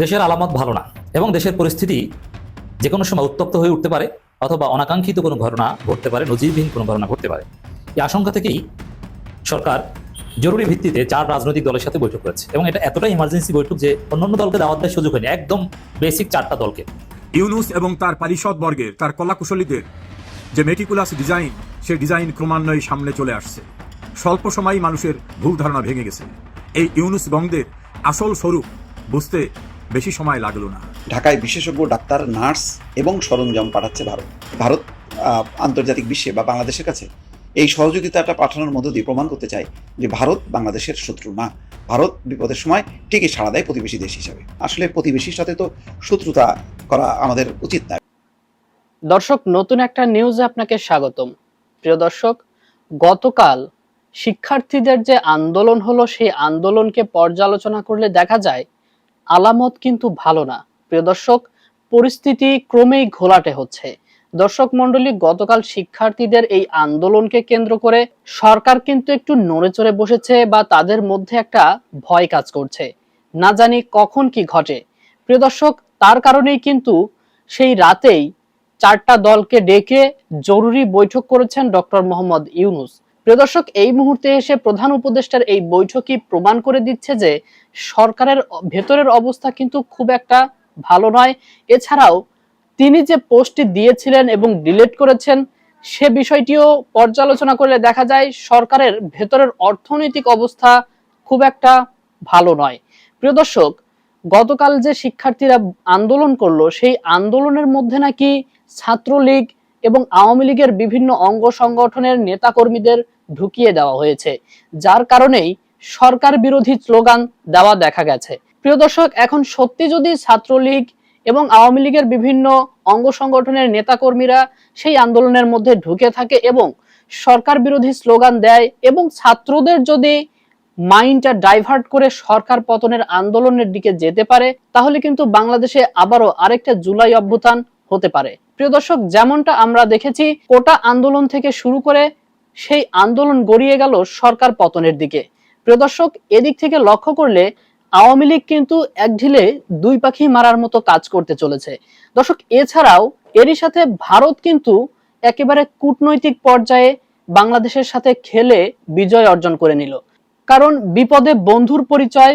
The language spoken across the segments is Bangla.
দেশের আলামত ভালো না এবং দেশের পরিস্থিতি যে কোনো সময় উত্তপ্ত হয়ে উঠতে পারে অথবা অনাকাঙ্ক্ষিত কোনো ঘটনা ঘটতে পারে, নজিরবিহীন কোনো ঘটনা ঘটতে পারে। এই আশঙ্কা থেকেই সরকার জরুরি ভিত্তিতে চার রাজনৈতিক দলের সাথে বৈঠক করেছে এবং এটা এতটাই ইমার্জেন্সি বৈঠক যে অন্যান্য দলকে দাওয়াত দেওয়ার সুযোগ হয়নি, একদম বেসিক চারটা দলকে। ইউনুস এবং তার পারিষদ বর্গের, তার কলাকুশলীদের যে মেটিকুলাস ডিজাইন সে ডিজাইন ক্রমান্বয়ে সামনে চলে আসছে। স্বল্প সময়ই মানুষের ভুল ধারণা ভেঙে গেছে। এই ইউনুস বংদের আসল স্বরূপ বুঝতে বেশি সময় লাগল না। ঢাকায় বিশেষজ্ঞ ডাক্তার নার্স এবং সরঞ্জাম পাঠাচ্ছে ভারত। ভারত আহ, আন্তর্জাতিক বিশ্বে বা বাংলাদেশের কাছে এই সহযোগিতাটা পাঠানোর মধ্য দিয়ে প্রমাণ করতে চায় যে ভারত বাংলাদেশের শত্রু না ভারত বিপদের সময় ঠিকই সাড়া দেয় প্রতিবেশী দেশ হিসাবে। আসলে প্রতিবেশীর সাথে তো শত্রুতা করা আমাদের উচিত না। দর্শক নতুন একটা নিউজে আপনাকে স্বাগতম। প্রিয় দর্শক গতকাল শিক্ষার্থীদের যে আন্দোলন হলো সেই আন্দোলনকে পর্যালোচনা করলে দেখা যায় আলামত কিন্তু ভালো না। প্রিয় দর্শক, পরিস্থিতি ক্রমেই ঘোলাটে হচ্ছে। দর্শক মন্ডলী গতকাল শিক্ষার্থীদের এই আন্দোলনকে কেন্দ্র করে সরকার কিন্তু একটু নড়ে চড়ে বসেছে বা তাদের মধ্যে একটা ভয় কাজ করছে। না জানি কখন কি ঘটে। প্রিয় দর্শক, তার কারণেই কিন্তু সেই রাতেই চারটা দলকে ডেকে জরুরি বৈঠক করেছেন ডক্টর মোহাম্মদ ইউনুস। প্রিয় দর্শক, এই মুহূর্তে এসে প্রধান উপদেষ্টার এই বৈঠকই প্রমাণ করে দিচ্ছে যে সরকারের ভেতরের অবস্থা কিন্তু খুব একটা ভালো নয়। এছাড়াও তিনি যে পোস্টটি দিয়েছিলেন এবং ডিলিট করেছেন, সে বিষয়টিও পর্যালোচনা করলে দেখা যায় সরকারের ভেতরের অর্থনৈতিক অবস্থা খুব একটা ভালো নয়। প্রিয় দর্শক, গতকাল যে শিক্ষার্থীরা আন্দোলন করল, সেই আন্দোলনের মধ্যে নাকি ছাত্রলীগ এবং আওয়ামী লীগের বিভিন্ন অঙ্গ সংগঠনের নেতাকর্মীদের ঢুকিয়ে দেওয়া হয়েছে। যার কারণেই সরকার বিরোধী স্লোগান দেওয়া দেখা গেছে। প্রিয় দর্শক, এখন সত্যি যদি ছাত্রলীগ এবং আওয়ামী লীগের বিভিন্ন অঙ্গ সংগঠনের নেতাকর্মীরা সেই আন্দোলনের মধ্যে ঢুকে থাকে এবং সরকার বিরোধী স্লোগান দেয় এবং ছাত্রদের যদি মাইন্ডটা ডাইভার্ট করে সরকার পতনের আন্দোলনের দিকে যেতে পারে, তাহলে কিন্তু বাংলাদেশে আবারও আরেকটা জুলাই অভ্যুত্থান হতে পারে। প্রিয় দর্শক, যেমনটা আমরা দেখেছি, কোটা আন্দোলন থেকে শুরু করে সেই আন্দোলন গড়িয়ে গেল সরকার পতনের দিকে। প্রিয় দর্শক, এদিক থেকে লক্ষ্য করলে আওয়ামী লীগ কিন্তু এক ঢিলে দুই পাখি মারার মতো কাজ করতে চলেছে। দর্শক, এছাড়াও এরই সাথে ভারত কিন্তু একেবারে কূটনৈতিক পর্যায়ে বাংলাদেশের সাথে খেলে বিজয় অর্জন করে নিল। কারণ বিপদে বন্ধুর পরিচয়,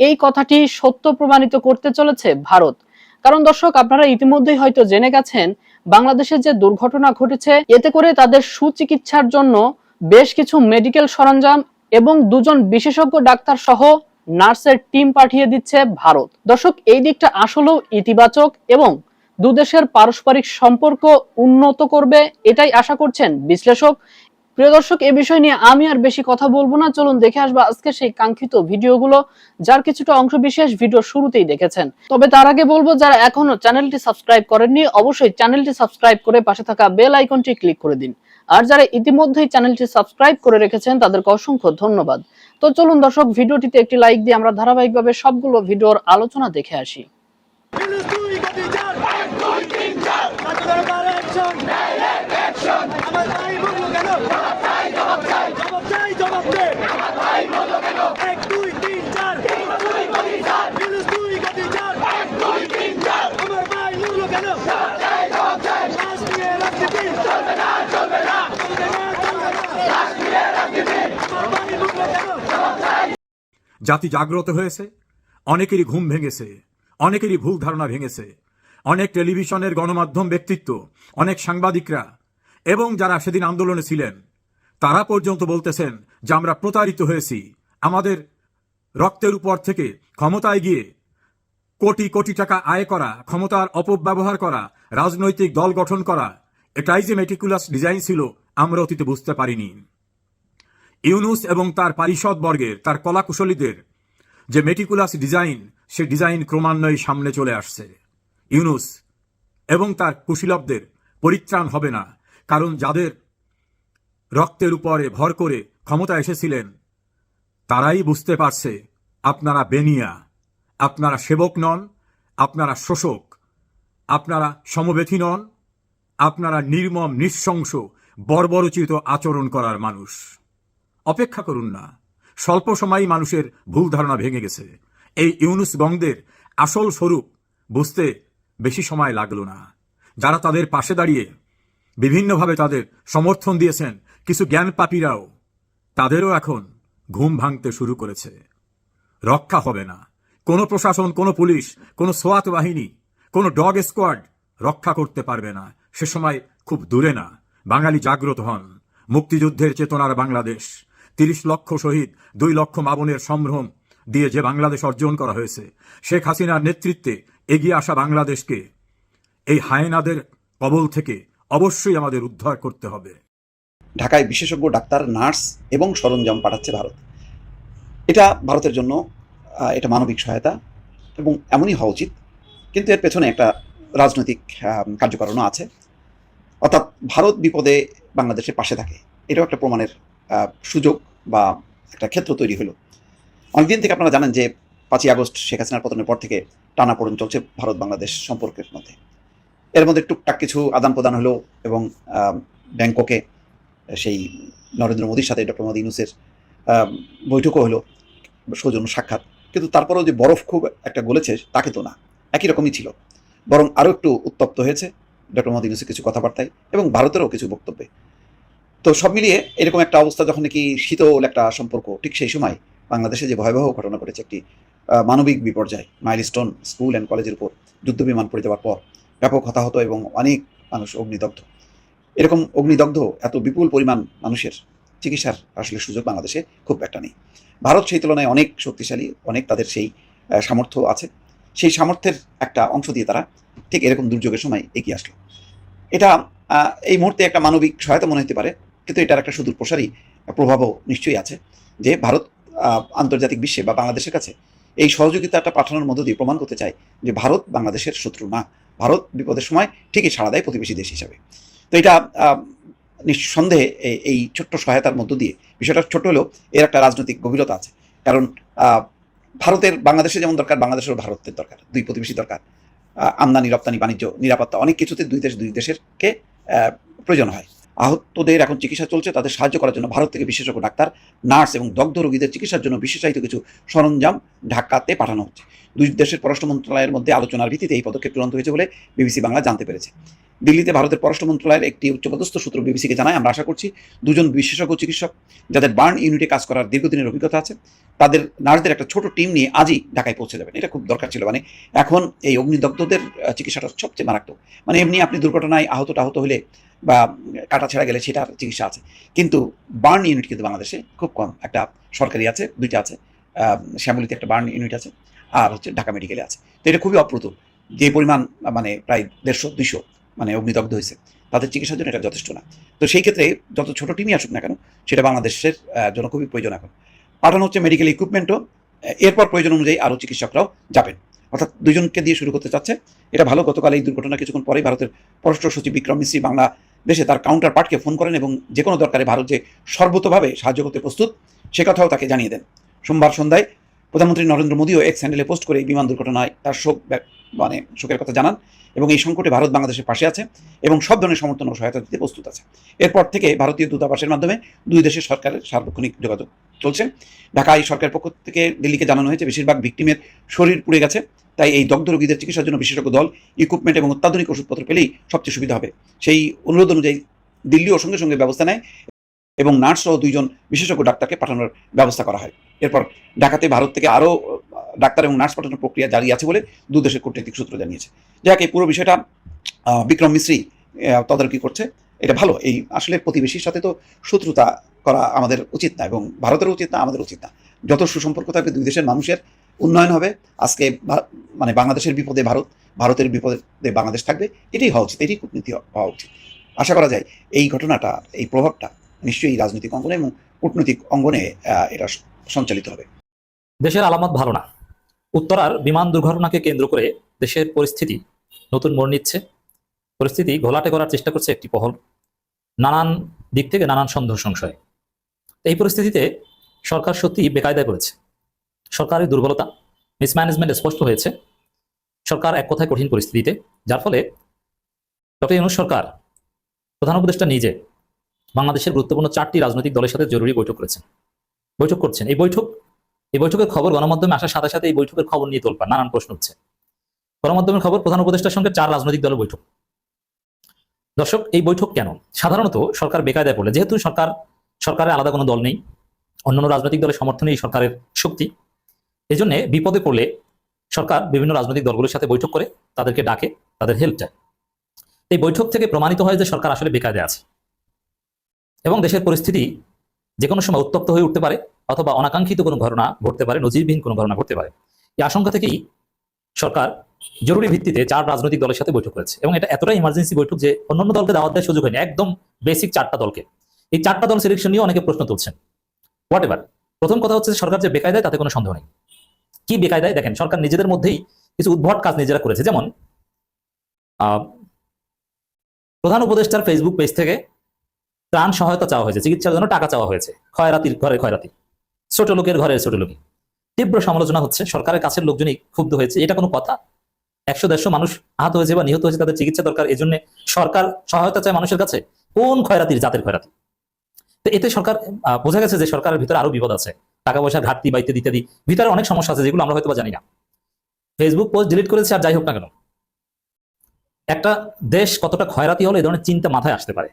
এই কথাটি সত্য প্রমাণিত করতে চলেছে ভারত। কারণ দর্শক, আপনারা ইতিমধ্যেই হয়তো জেনে গেছেন, বাংলাদেশে যে দুর্ঘটনা ঘটেছে, এতে করে তাদের সুচিকিৎসার জন্য বেশ কিছু মেডিকেল সরঞ্জাম এবং দুজন বিশেষজ্ঞ ডাক্তার সহ নার্সের টিম পাঠিয়ে দিচ্ছে ভারত। দর্শক, এই দিকটা আসলেও ইতিবাচক এবং দুদেশের পারস্পরিক সম্পর্ক উন্নত করবে এটাই আশা করছেন বিশ্লেষক। প্রিয় দর্শক, এ বিষয় নিয়ে আমি আর বেশি কথা বলব না। চলুন দেখে আসব আজকে সেই কাঙ্ক্ষিত ভিডিওগুলো, যার কিছুটা অংশ বিশেষ ভিডিও শুরুতেই দেখেছেন। তবে তার আগে বলব, যারা এখনও চ্যানেলটি সাবস্ক্রাইব করেননি, অবশ্যই চ্যানেলটি সাবস্ক্রাইব করে পাশে থাকা বেল আইকনটি ক্লিক করে দিন। আর যারা ইতিমধ্যেই চ্যানেলটি সাবস্ক্রাইব করে রেখেছেন, তাদেরকে অসংখ্য ধন্যবাদ। তো চলুন দর্শক, ভিডিওটিতে একটি লাইক দিয়ে আমরা ধারাবাহিকভাবে সবগুলো ভিডিওর আলোচনা দেখে আসি Minus দুই গতি চার এক দুই তিন চার কাজ দরকার অ্যাকশন অ্যাকশন আমার ভাই বলল কেন জবাব চাই জবাব চাই জবাব চাই জবাব দে আমার ভাই বলল কেন এক দুই তিন চার দুই গতি চার মিনুস দুই গতি চার এক দুই তিন চার আমার ভাই বলল কেন জবাব চাই জবাব চাই লাশ নিয়ে রাজনীতি চলবে না চলবে না চলবে না চলবে না লাশ নিয়ে রাজনীতি আমার ভাই বলল কেন জবাব চাই জাতি জাগ্রত হয়েছে, অনেকেরই ঘুম ভেঙেছে, অনেকেরই ভুল ধারণা ভেঙেছে, অনেক টেলিভিশনের গণমাধ্যম ব্যক্তিত্ব, অনেক সাংবাদিকরা, এবং যারা সেদিন আন্দোলনে ছিলেন, তারা পর্যন্ত বলতেছেন যে আমরা প্রতারিত হয়েছি, আমাদের রক্তের উপর থেকে ক্ষমতায় গিয়ে কোটি কোটি টাকা আয় করা, ক্ষমতার অপব্যবহার করা, রাজনৈতিক দল গঠন করা, এটাই যে মেটিকুলাস ডিজাইন ছিল, আমরা অতীতে বুঝতে পারিনি। ইউনুস এবং তার পারিষদ বর্গের, তার কলাকুশলীদের যে মেটিকুলাস ডিজাইন সে ডিজাইন ক্রমান্বয়ে সামনে চলে আসছে। ইউনুস এবং তার কুশীলবদের পরিত্রাণ হবে না, কারণ যাদের রক্তের উপরে ভর করে ক্ষমতা এসেছিলেন, তারাই বুঝতে পারছে আপনারা বেনিয়া, আপনারা সেবক নন, আপনারা শোষক, আপনারা সমবেথী নন, আপনারা নির্মম, নৃশংস, বর্বরচিত আচরণ করার মানুষ। অপেক্ষা করুন না। স্বল্প সময়ই মানুষের ভুল ধারণা ভেঙে গেছে। এই ইউনুস গংদের আসল স্বরূপ বুঝতে বেশি সময় লাগল না। যারা তাদের পাশে দাঁড়িয়ে বিভিন্নভাবে তাদের সমর্থন দিয়েছেন কিছু জ্ঞান পাপীরাও, তাদেরও এখন ঘুম ভাঙতে শুরু করেছে। রক্ষা হবে না। কোনো প্রশাসন, কোনো পুলিশ, কোনো সোয়াত বাহিনী, কোনো ডগ স্কোয়াড রক্ষা করতে পারবে না। সে সময় খুব দূরে না। বাঙালি জাগ্রত হন। মুক্তিযুদ্ধের চেতনার বাংলাদেশ। তিরিশ লক্ষ শহীদ, দুই লক্ষ মাবনের সম্ভ্রম দিয়ে যে বাংলাদেশ অর্জন করা হয়েছে। শেখ হাসিনার নেতৃত্বে এগিয়ে আসা বাংলাদেশকে এই হায়নাদের কবল থেকে অবশ্যই আমাদের উদ্ধার করতে হবে। ঢাকায় বিশেষজ্ঞ, ডাক্তার, নার্স এবং সরঞ্জাম পাঠাচ্ছে ভারত। এটা ভারতের জন্য এটা মানবিক সহায়তা এবং এমনই হওয়া উচিত। কিন্তু এর পেছনে একটা রাজনৈতিক কার্যকারণও আছে। অর্থাৎ ভারত বিপদে বাংলাদেশের পাশে থাকে। এটাও একটা প্রমাণের সুযোগ বা একটা ক্ষেত্র তৈরি হলো। অনেকদিন থেকে আপনারা জানেন যে পাঁচই আগস্ট শেখ হাসিনার পতনের পর থেকে টানাপোড়েন চলছে ভারত বাংলাদেশ সম্পর্কের মধ্যে। এর মধ্যে টুকটাক কিছু আদান প্রদান হলো এবং ব্যাংককে সেই নরেন্দ্র মোদীর সাথে ডক্টর মোদী ইউনুসের বৈঠকও হলো, সৌজন্য সাক্ষাৎ। কিন্তু তারপরেও যে বরফ খুব একটা গলেছে তাকে তো না, একই রকমই ছিল। বরং আরও একটু উত্তপ্ত হয়েছে ডক্টর মোদী ইউনুসের কিছু কথাবার্তায় এবং ভারতেরও কিছু বক্তব্যে। তো সব মিলিয়ে এরকম একটা অবস্থা যখন নাকি শীতল একটা সম্পর্ক, ঠিক সেই সময় বাংলাদেশে যে ভয়াবহ ঘটনা ঘটেছে একটি মানবিক বিপর্যয় মাইলস্টোন স্কুল অ্যান্ড কলেজের উপর যুদ্ধ বিমান পড়ে যাওয়ার পর ব্যাপক হতাহত এবং অনেক মানুষ অগ্নিদগ্ধ। এরকম অগ্নিদগ্ধ এত বিপুল পরিমাণ মানুষের চিকিৎসার আসলে সুযোগ বাংলাদেশে খুব একটা নেই। ভারত সেই তুলনায় অনেক শক্তিশালী, অনেক তাদের সেই সামর্থ্য আছে। সেই সামর্থ্যের একটা অংশ দিয়ে তারা ঠিক এরকম দুর্যোগের সময় এগিয়ে আসলো। এটা এই মুহূর্তে একটা মানবিক সহায়তা মনে হতে পারে। কিন্তু এটার একটা সুদূর প্রসারী প্রভাবও নিশ্চয়ই আছে যে ভারত আন্তর্জাতিক বিশ্বে বা বাংলাদেশের কাছে এই সহযোগিতাটা পাঠানোর মধ্য দিয়ে প্রমাণ করতে চায় যে ভারত বাংলাদেশের শত্রু না। ভারত বিপদের সময় ঠিকই সাড়া দেয় প্রতিবেশী দেশ হিসাবে। তো এটা নিঃসন্দেহে এই- এই ছোট্ট সহায়তার মধ্য দিয়ে বিষয়টা ছোট হলেও এর একটা রাজনৈতিক গভীরতা আছে। কারণ ভারতের, বাংলাদেশে যেমন দরকার, বাংলাদেশেরও ভারতের দরকার, দুই প্রতিবেশী দরকার। আমদানি, রপ্তানি, বাণিজ্য, নিরাপত্তা অনেক কিছুতে দুই দেশ, দুই দেশেরকে প্রয়োজন হয়। আহতদের এখন চিকিৎসা চলছে, তাদের সাহায্য করার জন্য ভারত থেকে বিশেষজ্ঞ ডাক্তার, নার্স এবং দগ্ধ রোগীদের চিকিৎসার জন্য বিশেষায়িত কিছু সরঞ্জাম ঢাকাতে পাঠানো হচ্ছে। দুই দেশের পররাষ্ট্র মন্ত্রণালয়ের মধ্যে আলোচনার ভিত্তিতে এই পদক্ষেপ চূড়ান্ত হয়েছে বলে বিবিসি বাংলা জানতে পেরেছে। দিল্লিতে ভারতের পররাষ্ট্র মন্ত্রণালয়ের একটি উচ্চপদস্থ সূত্র বিবিসিকে জানায়, আমরা আশা করছি দুজন বিশেষজ্ঞ চিকিৎসক যাদের বার্ন ইউনিটে কাজ করার দীর্ঘদিনের অভিজ্ঞতা আছে, তাদের নার্সদের একটা ছোট টিম নিয়ে আজই ঢাকায় পৌঁছে যাবেন। এটা খুব দরকার ছিল। মানে এখন এই অগ্নিদগ্ধদের চিকিৎসাটা সবচেয়ে মারাত্মক। মানে এমনি আপনি দুর্ঘটনায় আহত টাহত হলে বা কাটা ছেঁড়া গেলে সেটার চিকিৎসা আছে। কিন্তু বার্ন ইউনিট কিন্তু বাংলাদেশে খুব কম। একটা সরকারি আছে, দুইটা আছে শ্যামলীতে একটা বার্ন ইউনিট আছে আর হচ্ছে ঢাকা মেডিকেলে আছে। তো এটা খুবই অপ্রতুল। যে পরিমাণ মানে প্রায় দেড়শো, দুইশো মানে অগ্নিদগ্ধ হয়েছে। তাদের চিকিৎসার জন্য এটা যথেষ্ট না। তো সেই ক্ষেত্রে যত ছোট টিমই আসুক না কেন, সেটা বাংলাদেশের জন্য খুবই প্রয়োজন এখন। পাঠানো হচ্ছে মেডিকেল ইকুইপমেন্টও এরপর প্রয়োজন অনুযায়ী আরও চিকিৎসকরাও যাবেন। অর্থাৎ দুজনকে দিয়ে শুরু করতে চাচ্ছে। এটা ভালো, গতকাল এই দুর্ঘটনা কিছুক্ষণ পরেই ভারতের পররাষ্ট্র সচিব বিক্রম মিশ্রী বাংলাদেশে তার কাউন্টার পার্টকে ফোন করেন এবং যে কোনো দরকারে ভারত যে সর্বতভাবে সাহায্য করতে প্রস্তুত, সে কথাও তাকে জানিয়ে দেন। সোমবার সন্ধ্যায় প্রধানমন্ত্রী নরেন্দ্র মোদীও এক্স হ্যান্ডেলে পোস্ট করে এই বিমান দুর্ঘটনায় তার শোক মানে শোকের কথা জানান এবং এই সংকটে ভারত বাংলাদেশের পাশে আছে এবং সব ধরনের সমর্থন ও সহায়তা দিতে প্রস্তুত আছে। এরপর থেকে ভারতীয় দূতাবাসের মাধ্যমে দুই দেশের সরকারের সার্বক্ষণিক যোগাযোগ চলছে। ঢাকায় সরকারের পক্ষ থেকে দিল্লিকে জানানো হয়েছে, বেশিরভাগ ভিক্টিমের শরীর পুড়ে গেছে, তাই এই দগ্ধ রোগীদের চিকিৎসার জন্য বিশেষজ্ঞ দল ইকুইপমেন্ট এবং অত্যাধুনিক ওষুধপত্র পেলেই সবচেয়ে সুবিধা হবে। সেই অনুরোধ অনুযায়ী দিল্লিও সঙ্গে সঙ্গে ব্যবস্থা নেয় এবং নার্স সহ দুইজন বিশেষজ্ঞ ডাক্তারকে পাঠানোর ব্যবস্থা করা হয়। এরপর ঢাকাতে ভারত থেকে আরও ডাক্তার এবং নার্স পাঠানোর প্রক্রিয়া জারি আছে বলে দু দেশের কূটনৈতিক সূত্র জানিয়েছে। যাক এই পুরো বিষয়টা বিক্রম মিশ্রী তদারকি করছে। এটা ভালো, এই আসলে প্রতিবেশীর সাথে তো শত্রুতা করা আমাদের উচিত না এবং ভারতের উচিত না আমাদের উচিত না। যত সুসম্পর্ক থাকবে দুই দেশের মানুষের, উন্নয়ন হবে। আজকে মানে বাংলাদেশের বিপদে ভারত, ভারতের বিপদে বাংলাদেশ থাকবে, এটাই হওয়া উচিত, এটাই কূটনীতি হওয়া উচিত। আশা করা যায় এই ঘটনাটা, এই প্রভাবটা নিশ্চয়ই রাজনৈতিক অঙ্গনে এবং কূটনৈতিক অঙ্গনে এটা সঞ্চালিত হবে। দেশের আলামত ভালো না। উত্তরার বিমান দুর্ঘটনাকে কেন্দ্র করে দেশের পরিস্থিতি নতুন মোড় নিচ্ছে। পরিস্থিতি ঘোলাটে করার চেষ্টা করছে একটি পহল, নানান দিক থেকে নানান সন্দেহ সংশয়। এই পরিস্থিতিতে সরকার সত্যি বেকায়দায় পড়েছে। সরকারের দুর্বলতা মিসম্যানেজমেন্ট স্পষ্ট হয়েছে। সরকার এক কথায় কঠিন পরিস্থিতিতে, যার ফলে ডক্টর ইউনুস সরকার, প্রধান উপদেষ্টা নিজে বাংলাদেশের গুরুত্বপূর্ণ চারটি রাজনৈতিক দলের সাথে জরুরি বৈঠক করেছেন। বৈঠক করছেন। এই বৈঠক এই বৈঠকের খবর গণমাধ্যমে আসার সাথে সাথে এই বৈঠকের খবর নিয়ে তোলপা নানান প্রশ্ন উঠছে। গণমাধ্যমের খবর, প্রধান উপদেষ্টার সঙ্গে চার রাজনৈতিক দলের বৈঠক। দর্শক, এই বৈঠক কেন? সাধারণত সরকার বেকায়দায় পড়লে, যেহেতু সরকার, সরকারের আলাদা কোনো দল নেই, অন্যান্য রাজনৈতিক দলের সমর্থনে এই সরকারের শক্তি এই জন্য বিপদে পড়লে সরকার বিভিন্ন রাজনৈতিক দলগুলোর সাথে বৈঠক করে, তাদেরকে ডাকে, তাদের হেল্প চায়। এই বৈঠক থেকে প্রমাণিত হয় যে সরকার আসলে বেকায়দে আছে। এবং দেশের পরিস্থিতি যে কোনো সময় উত্তপ্ত হয়ে উঠতে পারে অথবা অনাকাঙ্ক্ষিত কোনো ঘটনা ঘটতে পারে, নজিরবিহীন কোনো ঘটনা ঘটতে পারে। এই আশঙ্কা থেকেই সরকার জরুরি ভিত্তিতে চার রাজনৈতিক দলের সাথে বৈঠক করেছে এবং এটা এতটাই ইমার্জেন্সি বৈঠক যে অন্যান্য দলকে দাওয়াত দেওয়ার সুযোগ হয়নি, একদম বেসিক চারটা দলকে। এই চারটা দল সিলেকশন নিয়ে অনেকে প্রশ্ন তুলছেন। হোয়াট এভার প্রথম কথা হচ্ছে সরকার যে বেকায়দায় তাতে কোনো সন্দেহ নেই। কি বেকায়দায়? দেখেন, সরকার নিজেদের মধ্যেই কিছু উদ্ভট কাজ নিজেরা করেছে। যেমন প্রধান উপদেষ্টার ফেসবুক পেজ থেকে ত্রাণ সহায়তা চাওয়া হয়েছে, চিকিৎসার জন্য টাকা চাওয়া হয়েছে খয়রাতির ঘরে খয়রাতি ছোট লোকের ঘরে ছোট লোকই তীব্র সমালোচনা হচ্ছে, সরকারের কাছের লোকজনই ক্ষুব্ধ হয়েছে, এটা কোনো কথা? একশো দেড়শো মানুষ আহত হয়েছে বা নিহত হয়েছে, তাদের চিকিৎসা দরকার এই জন্য সরকার সহায়তা চায় মানুষের কাছে? কোন খয়রাতির জাতের খয়রাতি তো এতে সরকার বোঝা গেছে যে সরকারের ভিতরে আরও বিপদ আছে। টাকা পয়সার ঘাটতি বা ইত্যাদি ইত্যাদি, ভিতরে অনেক সমস্যা আছে, যেগুলো আমরা হয়তো জানি না। ফেসবুক পোস্ট ডিলিট করেছে আর যাই হোক না কেন। একটা দেশ কতটা খয়রাতি হলে এই ধরনের চিন্তা মাথায় আসতে পারে।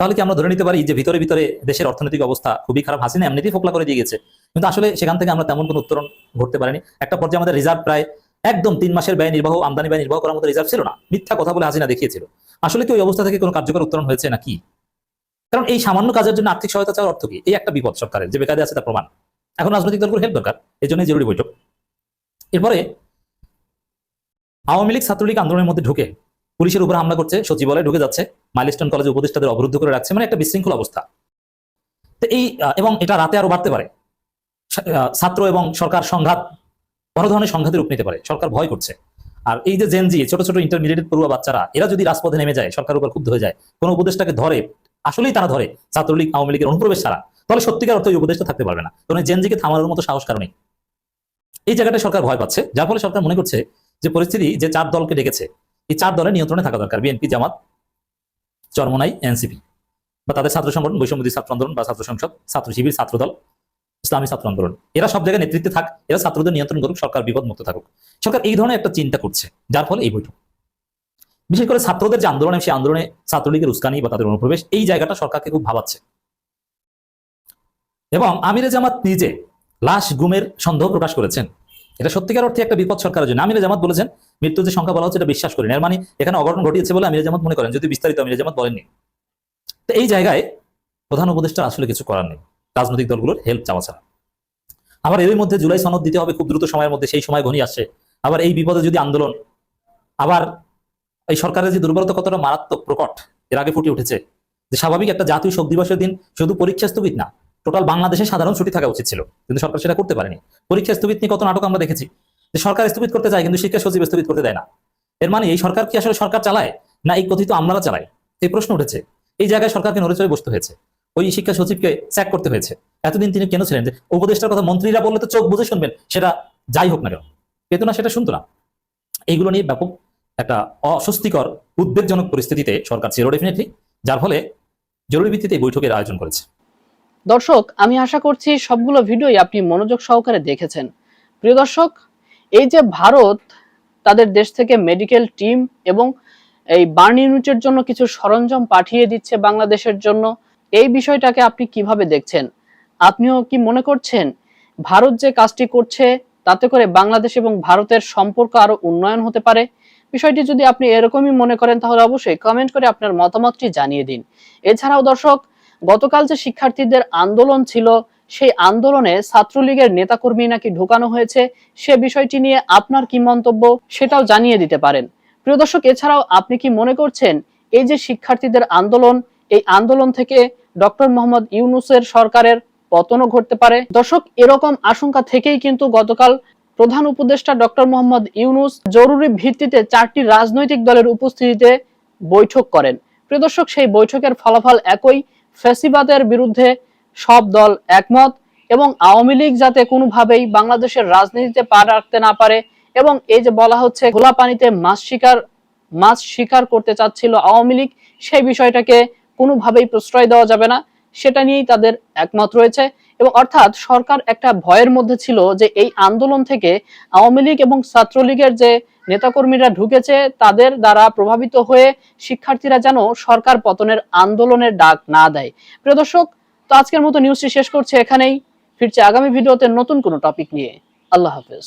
তাহলে কি আমরা ধরে নিতে পারি যে ভিতরে ভিতরে দেশের অর্থনৈতিক অবস্থা খুবই খারাপ? হাসিনা এমনিতেই ফোকলা করে দিয়ে গেছে। কিন্তু আসলে সেখান থেকে আমরা তেমন কোনো উত্তরণ ঘটতে পারিনি। একটা পর্যায়ে আমাদের রিজার্ভ প্রায় একদম তিন মাসের ব্যয় নির্বাহ, আমদানি ব্যয় নির্বাহ করার মতো রিজার্ভ ছিল না। মিথ্যা কথা বলে হাসিনা দেখিয়েছিল। আসলে কি ওই অবস্থা থেকে কোনো কার্যকর উত্তরণ হয়েছে নাকি? কারণ এই সামান্য কাজের জন্য আর্থিক সহায়তা চাওয়ার অর্থ কি? এই একটা বিপদ সরকারের, যে বেকারে আছে তার প্রমাণ। এখন রাজনৈতিক দলগুলো হেল্প দরকার। এই জন্যই জরুরি বৈঠক। এরপরে আওয়ামী লীগ ছাত্রলীগ আন্দোলনের মধ্যে ঢুকে পুলিশের উপর হামলা করছে, সচিবালয়ে ঢুকে যাচ্ছে, মাইলস্টোন কলেজে উপদেষ্টাদের অবরুদ্ধ করে রাখছে মানে একটা বিশৃঙ্খল অবস্থা। তো এই এবং এটা রাতে আরও বাড়তে পারে। ছাত্র এবং সরকার সংঘাত, বড় ধরনের সংঘাতের রূপ নিতে পারে, সরকার ভয় করছে। আর এই যে জেনজি, ছোট ছোট ইন্টারমিডিয়েট পড়ুয়া বাচ্চারা, এরা যদি রাজপথে নেমে যায় সরকার উপর ক্ষুব্ধ হয়ে যায়, কোন উপদেষ্টাকে ধরে, আসলেই তারা ধরে, ছাত্রলীগ, আওয়ামী লীগের অনুপ্রবেশ ছাড়া, তাহলে সত্যিকার অর্থ এই উপদেষ্টা থাকতে পারবে না। কারণ জেনজিকে থামানোর মতো সাহস কারণে এই জায়গাটা সরকার ভয় পাচ্ছে, যার ফলে সরকার মনে করছে যে পরিস্থিতি যে চার দলকে ডেকেছে এই চার দলের নিয়ন্ত্রণে থাকা দরকার। বিএনপি জামাত, চরমনাই এনসিপি বা তাদের ছাত্র সংগঠন বৈষম্যদী ছাত্র আন্দোলন বা ছাত্র সংসদ, ছাত্র শিবির ছাত্র দল ইসলামী ছাত্র আন্দোলন। এরা সব জায়গায় নেতৃত্বে থাক, এরা ছাত্রদের নিয়ন্ত্রণ করুক, সরকার বিপদ মুক্ত থাকুক। সরকার এই ধরনের একটা চিন্তা করছে, যার ফলে এই বৈঠক। বিশেষ করে ছাত্রদের যে আন্দোলনে, সেই আন্দোলনে ছাত্রলীগের উস্কানি বা তাদের অনুপ্রবেশ, এই জায়গাটা সরকারকে খুব ভাবাচ্ছে। এবং আমিরে জামাত নিজে লাশ গুমের সন্দেহ প্রকাশ করেছেন। এটা সত্যিকার অর্থে একটা বিপদ সরকারের জন্য। আমিরে জামাত বলেছেন, মৃত্যুর যে সংখ্যা বলা হচ্ছে এটা বিশ্বাস করেন। এর মানে এখানে অঘটন ঘটিয়েছে বলে আমিরে জামাত মনে করেন, যদি বিস্তারিত আমিরে জামাত বলেননি। তো এই জায়গায় প্রধান উপদেষ্টা আসলে কিছু করার নেই, রাজনৈতিক দলগুলোর হেল্প চাওয়া ছাড়া। আবার এর মধ্যে জুলাই সনদ দিতে হবে খুব দ্রুত সময়ের মধ্যে, সেই সময় ঘনিয়ে আসছে। আবার এই বিপদে যদি আন্দোলন, আবার এই সরকারের যে দুর্বলতা কতটা মারাত্মক প্রকট, এর আগে ফুটে উঠেছে। যে স্বাভাবিক একটা জাতীয় শোক দিবসের দিন শুধু পরীক্ষা স্থগিত না টোটাল বাংলাদেশে সাধারণ ছুটি থাকা উচিত ছিল, কিন্তু সরকার সেটা করতে পারেনি। পরীক্ষা স্থগিত নিয়ে কত নাটক আমরা দেখেছি। যে সরকার স্থগিত করতে চায়, কিন্তু শিক্ষা সচিব স্থগিত করতে দেয় না। এর মানে এই সরকার কি আসলে সরকার চালায়, না এই কথিত আমলারা চালায় এই প্রশ্ন উঠেছে। এই জায়গায় সরকারকে নড়ে চড়ে বসতে হয়েছে। ওই শিক্ষা সচিবকে স্যাক করতে হয়েছে। এতদিন তিনি কেন ছিলেন? যে উপদেষ্টার কথা মন্ত্রীরা বললে তো চোখ বুঝে শুনবেন, সেটা যাই হোক না কেন। পেত না, সেটা শুনতো না। এইগুলো নিয়ে ব্যাপক একটা অস্বস্তিকর, উদ্বেগজনক পরিস্থিতিতে সরকার ছিল ডেফিনেটলি যার ফলে জরুরি ভিত্তিতে বৈঠকের আয়োজন করেছে। দর্শক, আমি আশা করছি সবগুলো ভিডিওই আপনি মনোযোগ সহকারে দেখেছেন। প্রিয় দর্শক, এই যে ভারত, তাদের দেশ থেকে মেডিকেল টিম এবং এই বার্ন ইউনিটের জন্য কিছু সরঞ্জাম পাঠিয়ে দিচ্ছে বাংলাদেশের জন্য, এই বিষয়টাকে আপনি কীভাবে দেখছেন? আপনিও কি মনে করছেন ভারত যে কাজটি করছে, তাতে করে বাংলাদেশ এবং ভারতের সম্পর্ক আরও উন্নয়ন হতে পারে? বিষয়টি যদি আপনি এরকমই মনে করেন, তাহলে অবশ্যই কমেন্ট করে আপনার মতামতটি জানিয়ে দিন। এছাড়াও দর্শক গতকাল যে শিক্ষার্থীদের আন্দোলন ছিল, সেই আন্দোলনে ছাত্রলীগের নেতাকর্মী নাকি ঢোকানো হয়েছে, সে বিষয়টি নিয়ে আপনার কি মন্তব্য সেটাও জানিয়ে দিতে পারেন। প্রিয় দর্শক, এছাড়াও আপনি কি মনে করছেন, এই যে শিক্ষার্থীদের আন্দোলন, এই আন্দোলন থেকে ডক্টর মোহাম্মদ ইউনুসের সরকারের পতনও ঘটতে পারে? দর্শক, এরকম আশঙ্কা থেকেই কিন্তু গতকাল প্রধান উপদেষ্টা ডক্টর মোহাম্মদ ইউনুস জরুরি ভিত্তিতে চারটি রাজনৈতিক দলের উপস্থিতিতে বৈঠক করেন। প্রিয় দর্শক, সেই বৈঠকের ফলাফল একই। ফ্যাসিবাদের বিরুদ্ধে সব দল একমত এবং আওয়ামী লীগ যাতে কোনোভাবেই বাংলাদেশের রাজনীতিতে পা রাখতে না পারে এবং এই যে বলা হচ্ছে খোলা পানিতে মাছ শিকার মাছ শিকার করতে চাচ্ছিল আওয়ামী লীগ, সেই বিষয়টাকে কোনোভাবেই প্রশ্রয় দেওয়া যাবে না। সেটা নিয়েই তাদের একমত রয়েছে। এবং অর্থাৎ সরকার একটা ভয়ের মধ্যে ছিল যে এই আন্দোলন থেকে আওয়ামী লীগ এবং ছাত্রলীগের যে নেতাকর্মীরা ঢুকেছে, তাদের দ্বারা প্রভাবিত হয়ে শিক্ষার্থীরা যেন সরকার পতনের আন্দোলনের ডাক না দেয়। প্রিয় দর্শক, তো আজকের মতো নিউজটি শেষ করছে এখানেই। ফিরছে আগামী ভিডিওতে নতুন কোনো টপিক নিয়ে। আল্লাহ হাফেজ।